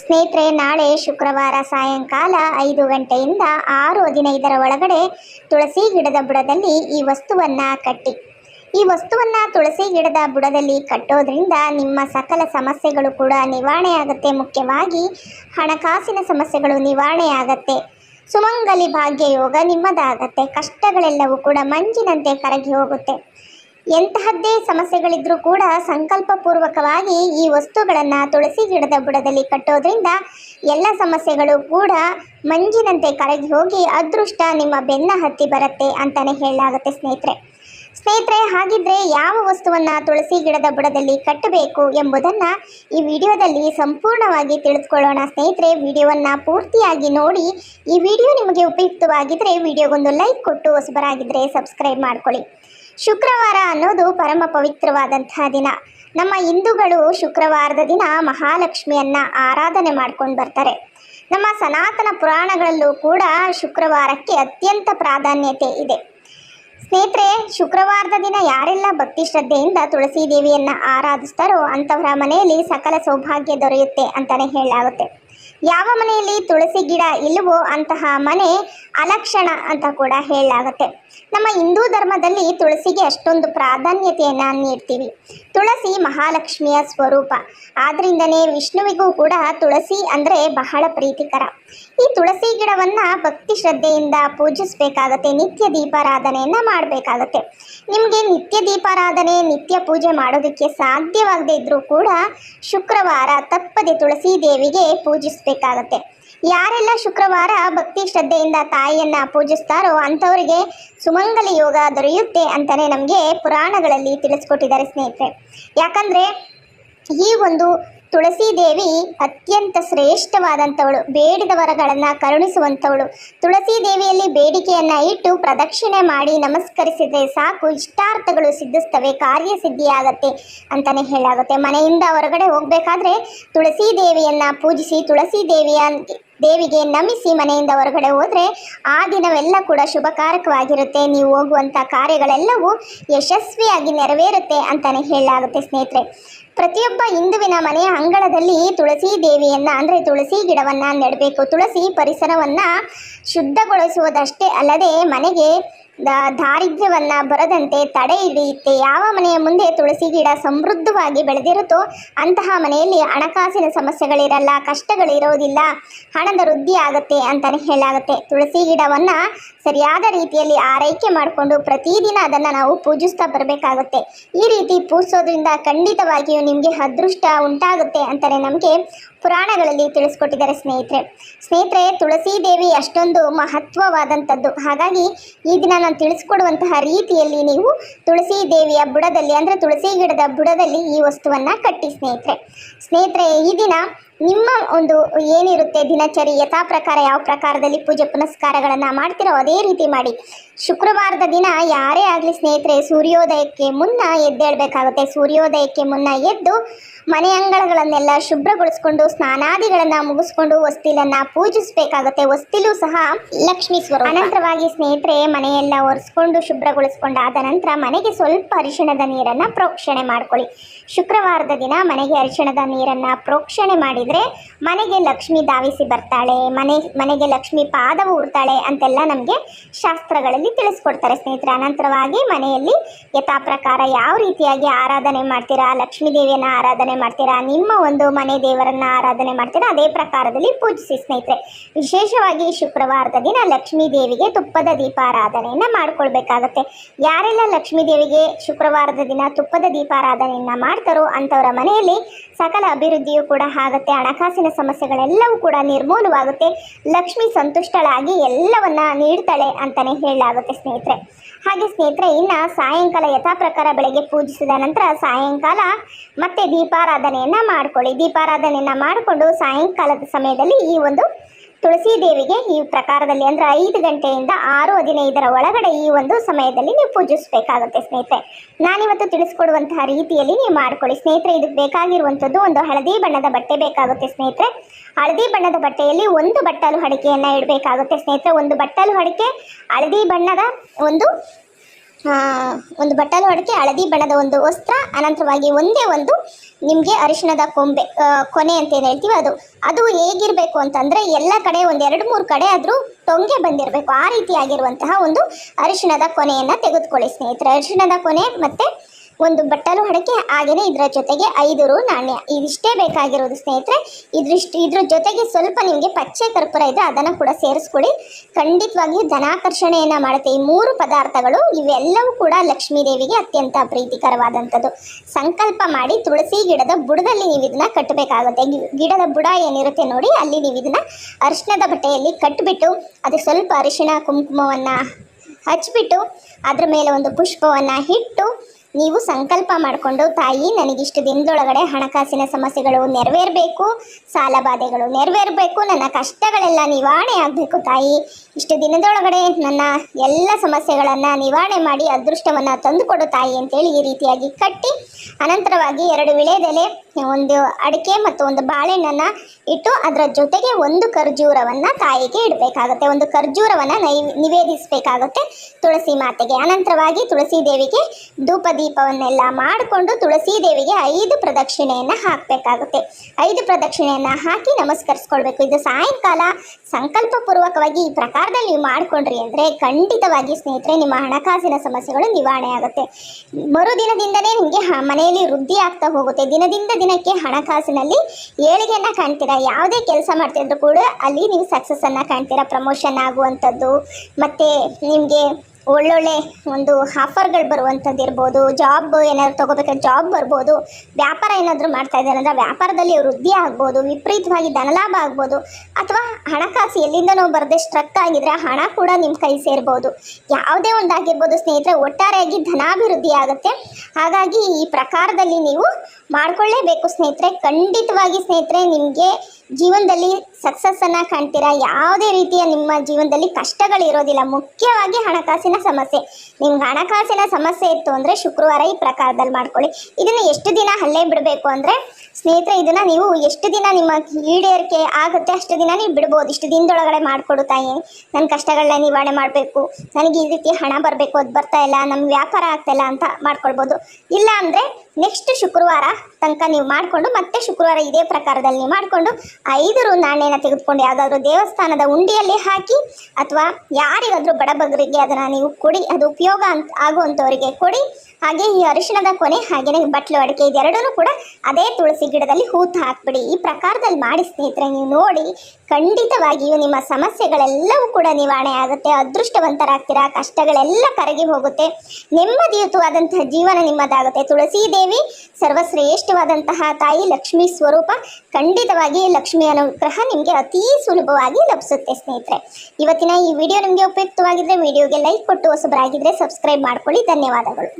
ಸ್ನೇಹಿತರೆ, ನಾಳೆ ಶುಕ್ರವಾರ ಸಾಯಂಕಾಲ ಐದು ಗಂಟೆಯಿಂದ ಆರು ಹದಿನೈದರ ಒಳಗಡೆ ತುಳಸಿ ಗಿಡದ ಬುಡದಲ್ಲಿ ಈ ವಸ್ತುವನ್ನು ಕಟ್ಟಿ. ಈ ವಸ್ತುವನ್ನು ತುಳಸಿ ಗಿಡದ ಬುಡದಲ್ಲಿ ಕಟ್ಟೋದ್ರಿಂದ ನಿಮ್ಮ ಸಕಲ ಸಮಸ್ಯೆಗಳು ಕೂಡ ನಿವಾರಣೆ ಆಗುತ್ತೆ. ಮುಖ್ಯವಾಗಿ ಹಣಕಾಸಿನ ಸಮಸ್ಯೆಗಳು ನಿವಾರಣೆ ಆಗತ್ತೆ. ಸುಮಂಗಲಿ ಭಾಗ್ಯ ಯೋಗ ನಿಮ್ಮದಾಗತ್ತೆ. ಕಷ್ಟಗಳೆಲ್ಲವೂ ಕೂಡ ಮಂಜಿನಂತೆ ಕರಗಿ ಹೋಗುತ್ತೆ. ಎಂತಹದ್ದೇ ಸಮಸ್ಯೆಗಳಿದ್ರೂ ಕೂಡ ಸಂಕಲ್ಪಪೂರ್ವಕವಾಗಿ ಈ ವಸ್ತುಗಳನ್ನು ತುಳಸಿ ಗಿಡದ ಬುಡದಲ್ಲಿ ಕಟ್ಟೋದ್ರಿಂದ ಎಲ್ಲ ಸಮಸ್ಯೆಗಳು ಕೂಡ ಮಂಜಿನಂತೆ ಕರಗಿ ಹೋಗಿ ಅದೃಷ್ಟ ನಿಮ್ಮ ಬೆನ್ನ ಹತ್ತಿ ಬರುತ್ತೆ ಅಂತಲೇ ಹೇಳಲಾಗುತ್ತೆ ಸ್ನೇಹಿತರೆ. ಸ್ನೇಹಿತರೆ, ಹಾಗಿದ್ರೆ ಯಾವ ವಸ್ತುವನ್ನು ತುಳಸಿ ಗಿಡದ ಬುಡದಲ್ಲಿ ಕಟ್ಟಬೇಕು ಎಂಬುದನ್ನು ಈ ವಿಡಿಯೋದಲ್ಲಿ ಸಂಪೂರ್ಣವಾಗಿ ತಿಳಿದುಕೊಳ್ಳೋಣ ಸ್ನೇಹಿತರೆ. ವಿಡಿಯೋವನ್ನು ಪೂರ್ತಿಯಾಗಿ ನೋಡಿ, ಈ ವಿಡಿಯೋ ನಿಮಗೆ ಉಪಯುಕ್ತವಾಗಿದ್ದರೆ ವಿಡಿಯೋಗೊಂದು ಲೈಕ್ ಕೊಟ್ಟು ಹೊಸಬರಾಗಿದ್ದರೆ ಸಬ್ಸ್ಕ್ರೈಬ್ ಮಾಡ್ಕೊಳ್ಳಿ. ಶುಕ್ರವಾರ ಅನ್ನೋದು ಪರಮ ಪವಿತ್ರವಾದಂತಹ ದಿನ. ನಮ್ಮ ಹಿಂದೂಗಳು ಶುಕ್ರವಾರದ ದಿನ ಮಹಾಲಕ್ಷ್ಮಿಯನ್ನ ಆರಾಧನೆ ಮಾಡ್ಕೊಂಡು ಬರ್ತಾರೆ. ನಮ್ಮ ಸನಾತನ ಪುರಾಣಗಳಲ್ಲೂ ಕೂಡ ಶುಕ್ರವಾರಕ್ಕೆ ಅತ್ಯಂತ ಪ್ರಾಧಾನ್ಯತೆ ಇದೆ. ಸ್ನೇಹಿತರೆ, ಶುಕ್ರವಾರದ ದಿನ ಯಾರೆಲ್ಲ ಭಕ್ತಿ ಶ್ರದ್ಧೆಯಿಂದ ತುಳಸಿ ದೇವಿಯನ್ನ ಆರಾಧಿಸ್ತಾರೋ ಅಂಥವರ ಮನೆಯಲ್ಲಿ ಸಕಲ ಸೌಭಾಗ್ಯ ದೊರೆಯುತ್ತೆ ಅಂತಾನೆ ಹೇಳಲಾಗುತ್ತೆ. ಯಾವ ಮನೆಯಲ್ಲಿ ತುಳಸಿ ಗಿಡ ಇಲ್ಲವೋ ಅಂತಹ ಮನೆ ಅಲಕ್ಷಣ ಅಂತ ಕೂಡ ಹೇಳಲಾಗುತ್ತೆ. ನಮ್ಮ ಹಿಂದೂ ಧರ್ಮದಲ್ಲಿ ತುಳಸಿಗೆ ಅಷ್ಟೊಂದು ಪ್ರಾಧಾನ್ಯತೆಯನ್ನು ನೀಡ್ತೀವಿ. ತುಳಸಿ ಮಹಾಲಕ್ಷ್ಮಿಯ ಸ್ವರೂಪ. ಆದ್ರಿಂದನೇ ವಿಷ್ಣುವಿಗೂ ಕೂಡ ತುಳಸಿ ಅಂದರೆ ಬಹಳ ಪ್ರೀತಿಕರ. ಈ ತುಳಸಿ ಗಿಡವನ್ನ ಭಕ್ತಿ ಶ್ರದ್ಧೆಯಿಂದ ಪೂಜಿಸಬೇಕಾಗತ್ತೆ, ನಿತ್ಯ ದೀಪಾರಾಧನೆಯನ್ನು ಮಾಡಬೇಕಾಗತ್ತೆ. ನಿಮಗೆ ನಿತ್ಯ ದೀಪಾರಾಧನೆ, ನಿತ್ಯ ಪೂಜೆ ಮಾಡೋದಕ್ಕೆ ಸಾಧ್ಯವಾಗದೇ ಇದ್ರೂ ಕೂಡ ಶುಕ್ರವಾರ ತಪ್ಪದೆ ತುಳಸಿ ದೇವಿಗೆ ಪೂಜಿಸಬೇಕಾಗತ್ತೆ. ಯಾರೆಲ್ಲ ಶುಕ್ರವಾರ ಭಕ್ತಿ ಶ್ರದ್ಧೆಯಿಂದ ತಾಯಿಯನ್ನ ಪೂಜಿಸ್ತಾರೋ ಅಂಥವರಿಗೆ ಸುಮಂಗಲಿ ಯೋಗ ದೊರೆಯುತ್ತೆ ಅಂತಲೇ ನಮಗೆ ಪುರಾಣಗಳಲ್ಲಿ ತಿಳಿಸ್ಕೊಟ್ಟಿದ್ದಾರೆ ಸ್ನೇಹಿತರೆ. ಯಾಕಂದ್ರೆ ಈ ಒಂದು ತುಳಸಿ ದೇವಿ ಅತ್ಯಂತ ಶ್ರೇಷ್ಠವಾದಂಥವಳು, ಬೇಡಿದ ವರಗಳನ್ನು ಕರುಣಿಸುವಂಥವಳು. ತುಳಸಿ ದೇವಿಯಲ್ಲಿ ಬೇಡಿಕೆಯನ್ನು ಇಟ್ಟು ಪ್ರದಕ್ಷಿಣೆ ಮಾಡಿ ನಮಸ್ಕರಿಸಿದರೆ ಸಾಕು, ಇಷ್ಟಾರ್ಥಗಳು ಸಿದ್ಧಿಸ್ತವೆ ಕಾರ್ಯಸಿದ್ಧಿಯಾಗತ್ತೆ ಅಂತಲೇ ಹೇಳಾಗುತ್ತೆ ಮನೆಯಿಂದ ಹೊರಗಡೆ ಹೋಗಬೇಕಾದ್ರೆ ತುಳಸಿ ದೇವಿಯನ್ನು ಪೂಜಿಸಿ, ತುಳಸಿ ದೇವಿಯ ದೇವಿಗೆ ನಮಿಸಿ ಮನೆಯಿಂದ ಹೊರಗಡೆ ಹೋದರೆ ಆ ದಿನವೆಲ್ಲ ಕೂಡ ಶುಭಕಾರಕವಾಗಿರುತ್ತೆ ನೀವು ಹೋಗುವಂಥ ಕಾರ್ಯಗಳೆಲ್ಲವೂ ಯಶಸ್ವಿಯಾಗಿ ನೆರವೇರುತ್ತೆ ಅಂತಲೇ ಹೇಳಲಾಗುತ್ತೆ ಸ್ನೇಹಿತರೆ. ಪ್ರತಿಯೊಬ್ಬ ಹಿಂದುವಿನ ಮನೆಯ ಅಂಗಳದಲ್ಲಿ ತುಳಸಿ ದೇವಿಯನ್ನ, ಅಂದರೆ ತುಳಸಿ ಗಿಡವನ್ನು ನೆಡಬೇಕು. ತುಳಸಿ ಪರಿಸರವನ್ನು ಶುದ್ಧಗೊಳಿಸುವುದಷ್ಟೇ ಅಲ್ಲದೆ ಮನೆಗೆ ದಾರಿದ್ರ್ಯವನ್ನ ಬರದಂತೆ ತಡೆ ಹಿಡಿಯುತ್ತೆ. ಯಾವ ಮನೆಯ ಮುಂದೆ ತುಳಸಿ ಗಿಡ ಸಮೃದ್ಧವಾಗಿ ಬೆಳೆದಿರುತ್ತೋ ಅಂತಹ ಮನೆಯಲ್ಲಿ ಹಣಕಾಸಿನ ಸಮಸ್ಯೆಗಳಿರಲ್ಲ, ಕಷ್ಟಗಳಿರೋದಿಲ್ಲ. ಹಣದ ವೃದ್ಧಿ ಆಗುತ್ತೆ ಅಂತಲೇ ಹೇಳಾಗುತ್ತೆ ತುಳಸಿ ಗಿಡವನ್ನು ಸರಿಯಾದ ರೀತಿಯಲ್ಲಿ ಆರೈಕೆ ಮಾಡಿಕೊಂಡು ಪ್ರತಿದಿನ ಅದನ್ನು ನಾವು ಪೂಜಿಸ್ತಾ ಬರಬೇಕಾಗುತ್ತೆ. ಈ ರೀತಿ ಪೂಜಿಸೋದ್ರಿಂದ ಖಂಡಿತವಾಗಿಯೂ ನಿಮಗೆ ಅದೃಷ್ಟ ಉಂಟಾಗುತ್ತೆ ಅಂತಲೇ ನಮಗೆ ಪುರಾಣಗಳಲ್ಲಿ ತಿಳಿಸ್ಕೊಟ್ಟಿದ್ದಾರೆ ಸ್ನೇಹಿತರೆ. ಸ್ನೇಹಿತರೆ, ತುಳಸಿ ದೇವಿ ಅಷ್ಟೊಂದು ಮಹತ್ವವಾದಂಥದ್ದು. ಹಾಗಾಗಿ ಈ ದಿನ ನಾನು ತಿಳಿಸ್ಕೊಡುವಂತಹ ರೀತಿಯಲ್ಲಿ ನೀವು ತುಳಸಿ ದೇವಿಯ ಬುಡದಲ್ಲಿ, ಅಂದರೆ ತುಳಸಿ ಗಿಡದ ಬುಡದಲ್ಲಿ ಈ ವಸ್ತುವನ್ನು ಕಟ್ಟಿ ಸ್ನೇಹಿತರೆ. ಸ್ನೇಹಿತರೆ, ಈ ದಿನ ನಿಮ್ಮ ಒಂದು ಏನಿರುತ್ತೆ ದಿನಚರಿ, ಯಥಾ ಪ್ರಕಾರ ಯಾವ ಪ್ರಕಾರದಲ್ಲಿ ಪೂಜೆ ಪುನಸ್ಕಾರಗಳನ್ನು ಮಾಡ್ತಿರೋ ಅದೇ ರೀತಿ ಮಾಡಿ. ಶುಕ್ರವಾರದ ದಿನ ಯಾರೇ ಆಗಲಿ ಸ್ನೇಹಿತರೆ, ಸೂರ್ಯೋದಯಕ್ಕೆ ಮುನ್ನ ಎದ್ದೇಳಬೇಕಾಗುತ್ತೆ. ಸೂರ್ಯೋದಯಕ್ಕೆ ಮುನ್ನ ಎದ್ದು ಮನೆ ಅಂಗಳಗಳನ್ನೆಲ್ಲ ಶುಭ್ರಗೊಳಿಸ್ಕೊಂಡು, ಸ್ನಾನಾದಿಗಳನ್ನು ಮುಗಿಸ್ಕೊಂಡು ವಸ್ತಿಲನ್ನ ಪೂಜಿಸಬೇಕಾಗುತ್ತೆ. ಹೊಸ್ತಿಲು ಸಹ ಲಕ್ಷ್ಮಿ ಸ್ವರ ಅನಂತರವಾಗಿ ಸ್ನೇಹಿತರೆ, ಮನೆಯೆಲ್ಲ ಒರೆಸ್ಕೊಂಡು, ಶುಭ್ರಗೊಳಿಸ್ಕೊಂಡಾದ ನಂತರ ಮನೆಗೆ ಸ್ವಲ್ಪ ಅರಿಶಿಣದ ನೀರನ್ನು ಪ್ರೋಕ್ಷಣೆ ಮಾಡ್ಕೊಳ್ಳಿ. ಶುಕ್ರವಾರದ ದಿನ ಮನೆಗೆ ಅರಿಶಿಣದ ನೀರನ್ನು ಪ್ರೋಕ್ಷಣೆ ಮಾಡಿದರೆ ಮನೆಗೆ ಲಕ್ಷ್ಮಿ ಧಾವಿಸಿ ಬರ್ತಾಳೆ, ಮನೆ, ಮನೆಗೆ ಲಕ್ಷ್ಮಿ ಪಾದವು ಉಡ್ತಾಳೆ ಅಂತೆಲ್ಲ ನಮಗೆ ಶಾಸ್ತ್ರಗಳಲ್ಲಿ ತಿಳಿಸ್ಕೊಡ್ತಾರೆ ಸ್ನೇಹಿತರೆ. ಅನಂತರವಾಗಿ ಮನೆಯಲ್ಲಿ ಯಥಾಪ್ರಕಾರ ಯಾವ ರೀತಿಯಾಗಿ ಆರಾಧನೆ ಮಾಡ್ತೀರಾ, ಲಕ್ಷ್ಮೀ ದೇವಿಯನ್ನು ಆರಾಧನೆ ಮಾಡ್ತೀರಾ, ನಿಮ್ಮ ಒಂದು ಮನೆ ದೇವರನ್ನ ಆರಾಧನೆ ಮಾಡ್ತೀರಾ, ಅದೇ ಪ್ರಕಾರದಲ್ಲಿ ಪೂಜಿಸಿ ಸ್ನೇಹಿತರೆ. ವಿಶೇಷವಾಗಿ ಶುಕ್ರವಾರದ ದಿನ ಲಕ್ಷ್ಮೀ ದೇವಿಗೆ ತುಪ್ಪದ ದೀಪಾರಾಧನೆಯನ್ನ ಮಾಡಿಕೊಳ್ಬೇಕಾಗತ್ತೆ. ಯಾರೆಲ್ಲ ಲಕ್ಷ್ಮೀ ದೇವಿಗೆ ಶುಕ್ರವಾರದ ದಿನ ತುಪ್ಪದ ದೀಪಾರಾಧನೆಯನ್ನ ಮಾಡ್ತಾರೋ ಅಂಥವರ ಮನೆಯಲ್ಲಿ ಸಕಲ ಅಭಿವೃದ್ಧಿಯೂ ಕೂಡ ಆಗುತ್ತೆ, ಹಣಕಾಸಿನ ಸಮಸ್ಯೆಗಳೆಲ್ಲವೂ ಕೂಡ ನಿರ್ಮೂಲವಾಗುತ್ತೆ. ಲಕ್ಷ್ಮಿ ಸಂತುಷ್ಟಳಾಗಿ ಎಲ್ಲವನ್ನ ನೀಡ್ತಾಳೆ ಅಂತಲೇ ಹೇಳಲಾಗುತ್ತೆ ಸ್ನೇಹಿತರೆ. ಹಾಗೆ ಸ್ನೇಹಿತರೆ, ಇನ್ನು ಸಾಯಂಕಾಲ ಯಥಾ ಪ್ರಕಾರ ಬೆಳಗ್ಗೆ ಪೂಜಿಸಿದ ನಂತರ ಸಾಯಂಕಾಲ ಮತ್ತೆ ದೀಪಾರಾಧನೆಯನ್ನು ಮಾಡ್ಕೊಳ್ಳಿ. ದೀಪಾರಾಧನೆಯನ್ನು ಮಾಡಿಕೊಂಡು ಸಾಯಂಕಾಲದ ಸಮಯದಲ್ಲಿ ಈ ಒಂದು ತುಳಸಿ ದೇವಿಗೆ ಈ ಪ್ರಕಾರದಲ್ಲಿ ಅಂದರೆ ಐದು ಗಂಟೆಯಿಂದ ಆರು ಹದಿನೈದರ ಒಳಗಡೆ ಈ ಒಂದು ಸಮಯದಲ್ಲಿ ನೀವು ಪೂಜಿಸಬೇಕಾಗುತ್ತೆ ಸ್ನೇಹಿತರೆ. ನಾನಿವತ್ತು ತಿಳಿಸ್ಕೊಡುವಂತಹ ರೀತಿಯಲ್ಲಿ ನೀವು ಮಾಡ್ಕೊಳ್ಳಿ. ಸ್ನೇಹಿತರೆ, ಇದಕ್ಕೆ ಬೇಕಾಗಿರುವಂಥದ್ದು ಒಂದು ಹಳದಿ ಬಣ್ಣದ ಬಟ್ಟೆ ಬೇಕಾಗುತ್ತೆ ಸ್ನೇಹಿತರೆ. ಹಳದಿ ಬಣ್ಣದ ಬಟ್ಟೆಯಲ್ಲಿ ಒಂದು ಬಟ್ಟಲು ಹಡಿಕೆಯನ್ನು ಇಡಬೇಕಾಗುತ್ತೆ ಸ್ನೇಹಿತರೆ. ಒಂದು ಬಟ್ಟಲು ಹಡಿಕೆ ಹಳದಿ ಬಣ್ಣದ ಒಂದು ಒಂದು ಬಟ್ಟಲು ಅಡಿಕೆ, ಹಳದಿ ಬಣ್ಣದ ಒಂದು ವಸ್ತ್ರ, ಅನಂತರವಾಗಿ ಒಂದೇ ಒಂದು ನಿಮಗೆ ಅರಿಶಿಣದ ಕೊಂಬೆ ಕೊನೆ ಅಂತ ಏನು ಹೇಳ್ತೀವಿ ಅದು. ಅದು ಹೇಗಿರಬೇಕು ಅಂತಂದರೆ ಎಲ್ಲ ಕಡೆ ಒಂದು ಎರಡು ಮೂರು ಕಡೆ ಆದರೂ ಟೊಂಗೆ ಬಂದಿರಬೇಕು. ಆ ರೀತಿಯಾಗಿರುವಂತಹ ಒಂದು ಅರಿಶಿಣದ ಕೊನೆಯನ್ನು ತೆಗೆದುಕೊಳ್ಳಿ ಸ್ನೇಹಿತರೆ. ಅರಿಶಿಣದ ಕೊನೆ ಮತ್ತು ಒಂದು ಬಟ್ಟಲು ಹಡಕೆ ಹಾಗೆಯೇ ಇದರ ಜೊತೆಗೆ ಐದು ರು ನಾಣ್ಯ. ಇದಿಷ್ಟೇ ಬೇಕಾಗಿರೋದು ಸ್ನೇಹಿತರೆ. ಇದ್ರಿಷ್ಟು, ಇದ್ರ ಜೊತೆಗೆ ಸ್ವಲ್ಪ ನಿಮಗೆ ಪಚ್ಚೆ ಕರ್ಪೂರ ಇದ್ರೆ ಅದನ್ನು ಕೂಡ ಸೇರಿಸ್ಕೊಡಿ ಖಂಡಿತವಾಗಿಯೂ ಧನಾಕರ್ಷಣೆಯನ್ನು ಮಾಡುತ್ತೆ. ಈ ಮೂರು ಪದಾರ್ಥಗಳು, ಇವೆಲ್ಲವೂ ಕೂಡ ಲಕ್ಷ್ಮೀದೇವಿಗೆ ಅತ್ಯಂತ ಪ್ರೀತಿಕರವಾದಂಥದ್ದು. ಸಂಕಲ್ಪ ಮಾಡಿ ತುಳಸಿ ಗಿಡದ ಬುಡದಲ್ಲಿ ನೀವು ಇದನ್ನ ಕಟ್ಟಬೇಕಾಗುತ್ತೆ. ಗಿಡದ ಬುಡ ಏನಿರುತ್ತೆ ನೋಡಿ, ಅಲ್ಲಿ ನೀವು ಇದನ್ನ ಅರಿಶಿಣದ ಬಟ್ಟೆಯಲ್ಲಿ ಕಟ್ಟಿಬಿಟ್ಟು ಅದಕ್ಕೆ ಸ್ವಲ್ಪ ಅರಿಶಿಣ ಕುಂಕುಮವನ್ನು ಹಚ್ಚಿಬಿಟ್ಟು ಅದ್ರ ಮೇಲೆ ಒಂದು ಪುಷ್ಪವನ್ನು ಇಟ್ಟು ನೀವು ಸಂಕಲ್ಪ ಮಾಡಿಕೊಂಡು, ತಾಯಿ, ನನಗಿಷ್ಟು ದಿನದೊಳಗಡೆ ಹಣಕಾಸಿನ ಸಮಸ್ಯೆಗಳು ನೆರವೇರಬೇಕು, ಸಾಲ ಬಾಧೆಗಳು ನೆರವೇರಬೇಕು, ನನ್ನ ಕಷ್ಟಗಳೆಲ್ಲ ನಿವಾರಣೆ ಆಗಬೇಕು ತಾಯಿ. ಇಷ್ಟು ದಿನದೊಳಗಡೆ ನನ್ನ ಎಲ್ಲ ಸಮಸ್ಯೆಗಳನ್ನು ನಿವಾರಣೆ ಮಾಡಿ ಅದೃಷ್ಟವನ್ನು ತಂದುಕೊಡು ತಾಯಿ ಅಂತೇಳಿ ಈ ರೀತಿಯಾಗಿ ಕಟ್ಟಿ, ಅನಂತರವಾಗಿ ಎರಡು ವಿಳೆದೆಲೆ ಒಂದು ಅಡಿಕೆ ಮತ್ತು ಒಂದು ಬಾಳೆಹಣ್ಣನ್ನು ಇಟ್ಟು ಅದರ ಜೊತೆಗೆ ಒಂದು ಖರ್ಜೂರವನ್ನು ತಾಯಿಗೆ ಇಡಬೇಕಾಗುತ್ತೆ. ಒಂದು ಖರ್ಜೂರವನ್ನು ನೈ, ನಿವೇದಿಸಬೇಕಾಗುತ್ತೆ ತುಳಸಿ ಮಾತೆಗೆ. ಅನಂತರವಾಗಿ ತುಳಸಿ ದೇವಿಗೆ ಧೂಪ ದೀಪವನ್ನೆಲ್ಲ ಮಾಡಿಕೊಂಡು ತುಳಸಿ ದೇವಿಗೆ ಐದು ಪ್ರದಕ್ಷಿಣೆಯನ್ನು ಹಾಕಬೇಕಾಗುತ್ತೆ. ಐದು ಪ್ರದಕ್ಷಿಣೆಯನ್ನು ಹಾಕಿ ನಮಸ್ಕರಿಸ್ಕೊಳ್ಬೇಕು. ಇದು ಸಾಯಂಕಾಲ. ಸಂಕಲ್ಪ ಪೂರ್ವಕವಾಗಿ ಈ ಪ್ರಕಾರದಲ್ಲಿ ನೀವು ಮಾಡಿಕೊಂಡ್ರಿ ಅಂದರೆ ಖಂಡಿತವಾಗಿ ಸ್ನೇಹಿತರೆ, ನಿಮ್ಮ ಹಣಕಾಸಿನ ಸಮಸ್ಯೆಗಳು ನಿವಾರಣೆ ಆಗುತ್ತೆ. ಮರುದಿನದಿಂದಲೇ ನಿಮಗೆ ಮನೆಯಲ್ಲಿ ವೃದ್ಧಿ ಆಗ್ತಾ ಹೋಗುತ್ತೆ. ದಿನದಿಂದ ದಿನಕ್ಕೆ ಹಣಕಾಸಿನಲ್ಲಿ ಏಳಿಗೆಯನ್ನು ಕಾಣ್ತೀರಾ? ಯಾವುದೇ ಕೆಲಸ ಮಾಡ್ತಿದ್ರು ಕೂಡ ಅಲ್ಲಿ ನೀವು ಸಕ್ಸಸ್ಸನ್ನು ಕಾಣ್ತೀರಾ? ಪ್ರಮೋಷನ್ ಆಗುವಂಥದ್ದು, ಮತ್ತು ನಿಮಗೆ ಒಳ್ಳೊಳ್ಳೆ ಒಂದು ಆಫರ್ಗಳು ಬರುವಂಥದ್ದು ಇರ್ಬೋದು ಜಾಬ್ ಏನಾದ್ರು ತೊಗೋಬೇಕಾದ್ರೆ ಜಾಬ್ ಬರ್ಬೋದು, ವ್ಯಾಪಾರ ಏನಾದರೂ ಮಾಡ್ತಾ ಇದ್ದಾರೆ ಅಂದರೆ ವ್ಯಾಪಾರದಲ್ಲಿ ವೃದ್ಧಿ ಆಗ್ಬೋದು, ವಿಪರೀತವಾಗಿ ಧನಲಾಭ ಆಗ್ಬೋದು, ಅಥವಾ ಹಣಕಾಸು ಎಲ್ಲಿಂದನೋ ಬರದೆ ಸ್ಟ್ರಕ್ ಆಗಿದ್ರೆ ಹಣ ಕೂಡ ನಿಮ್ಮ ಕೈ ಸೇರ್ಬೋದು. ಯಾವುದೇ ಒಂದಾಗಿರ್ಬೋದು ಸ್ನೇಹಿತರೆ, ಒಟ್ಟಾರೆಯಾಗಿ ಧನಾಭಿವೃದ್ಧಿ ಆಗುತ್ತೆ. ಹಾಗಾಗಿ ಈ ಪ್ರಕಾರದಲ್ಲಿ ನೀವು ಮಾಡ್ಕೊಳ್ಳೇಬೇಕು ಸ್ನೇಹಿತರೆ. ಖಂಡಿತವಾಗಿ ಸ್ನೇಹಿತರೆ, ನಿಮಗೆ ಜೀವನದಲ್ಲಿ ಸಕ್ಸಸ್ಸನ್ನು ಕಾಣ್ತೀರಾ? ಯಾವುದೇ ರೀತಿಯ ನಿಮ್ಮ ಜೀವನದಲ್ಲಿ ಕಷ್ಟಗಳಿರೋದಿಲ್ಲ ಮುಖ್ಯವಾಗಿ ಹಣಕಾಸಿನ ಸಮಸ್ಯೆ. ನಿಮ್ಗೆ ಹಣಕಾಸಿನ ಸಮಸ್ಯೆ ಇತ್ತು ಅಂದರೆ ಶುಕ್ರವಾರ ಈ ಪ್ರಕಾರದಲ್ಲಿ ಮಾಡ್ಕೊಳ್ಳಿ. ಇದನ್ನು ಎಷ್ಟು ದಿನ ಅಲ್ಲೇ ಬಿಡಬೇಕು ಅಂದರೆ ಸ್ನೇಹಿತರೆ, ಇದನ್ನು ನೀವು ಎಷ್ಟು ದಿನ ನಿಮ್ಮ ಈಡೇರಿಕೆ ಆಗುತ್ತೆ ಅಷ್ಟು ದಿನ ನೀವು ಬಿಡ್ಬೋದು. ಇಷ್ಟು ದಿನದೊಳಗಡೆ ಮಾಡಿಕೊಡು ತಾಯಿ ನನ್ನ ಕಷ್ಟಗಳನ್ನ ನಿವಾರಣೆ ಮಾಡಬೇಕು. ನನಗೆ ಈ ರೀತಿ ಹಣ ಬರಬೇಕು, ಅದು ಬರ್ತಾ ಇಲ್ಲ ನಮ್ಮ ವ್ಯಾಪಾರ ಆಗ್ತಾಯಿಲ್ಲ ಅಂತ ಮಾಡ್ಕೊಳ್ಬೋದು. ಇಲ್ಲ ಅಂದರೆ ನೆಕ್ಸ್ಟ್ ಶುಕ್ರವಾರ ತನಕ ನೀವು ಮಾಡಿಕೊಂಡು ಮತ್ತೆ ಶುಕ್ರವಾರ ಇದೇ ಪ್ರಕಾರದಲ್ಲಿ ಮಾಡಿಕೊಂಡು ಐದು ರು ನಾಣ್ಯನ ತೆಗೆದುಕೊಂಡು ಯಾವುದಾದ್ರೂ ದೇವಸ್ಥಾನದ ಉಂಡಿಯಲ್ಲಿ ಹಾಕಿ ಅಥವಾ ಯಾರಿಗಾದರೂ ಬಡಬಗರಿಗೆ ಅದನ್ನು ನೀವು ಕೊಡಿ, ಅದು ಉಪಯೋಗ ಅಂತ ಆಗುವಂಥವರಿಗೆ ಕೊಡಿ. ಹಾಗೆ ಈ ಅರಿಶಿಣದ ಕೊನೆ ಹಾಗೆಯೇ ಬಟ್ಲು ಅಡಿಕೆ ಇದೆರಡೂ ಕೂಡ ಅದೇ ತುಳಸಿ ಗಿಡದಲ್ಲಿ ಹೂತು ಹಾಕ್ಬಿಡಿ. ಈ ಪ್ರಕಾರದಲ್ಲಿ ಮಾಡಿ ಸ್ನೇಹಿತರೆ, ನೀವು ನೋಡಿ ಖಂಡಿತವಾಗಿಯೂ ನಿಮ್ಮ ಸಮಸ್ಯೆಗಳೆಲ್ಲವೂ ಕೂಡ ನಿವಾರಣೆ ಆಗುತ್ತೆ, ಅದೃಷ್ಟವಂತರಾಗ್ತೀರಾ, ಕಷ್ಟಗಳೆಲ್ಲ ಕರಗಿ ಹೋಗುತ್ತೆ. ನೆಮ್ಮದಿಯುತವಾದಂತಹ ಜೀವನ ನಿಮ್ಮದಾಗುತ್ತೆ. ತುಳಸಿ ದೇವಿ ಸರ್ವಶ್ರೇಷ್ಠವಾದಂತಹ ತಾಯಿ ಲಕ್ಷ್ಮಿ ಸ್ವರೂಪ ಖಂಡಿತವಾಗಿ ಲಕ್ಷ್ಮಿ ಅನುಗ್ರಹ ನಿಮಗೆ ಅತೀ ಸುಲಭವಾಗಿ ಲಭಿಸುತ್ತೆ ಸ್ನೇಹಿತರೆ. ಇವತ್ತಿನ ಈ ವಿಡಿಯೋ ನಿಮಗೆ ಉಪಯುಕ್ತವಾಗಿದ್ದರೆ ವಿಡಿಯೋಗೆ ಲೈಕ್ ಕೊಟ್ಟು ಹೊಸಬರಾಗಿದ್ದರೆ ಸಬ್ಸ್ಕ್ರೈಬ್ ಮಾಡ್ಕೊಳ್ಳಿ. ಧನ್ಯವಾದಗಳು.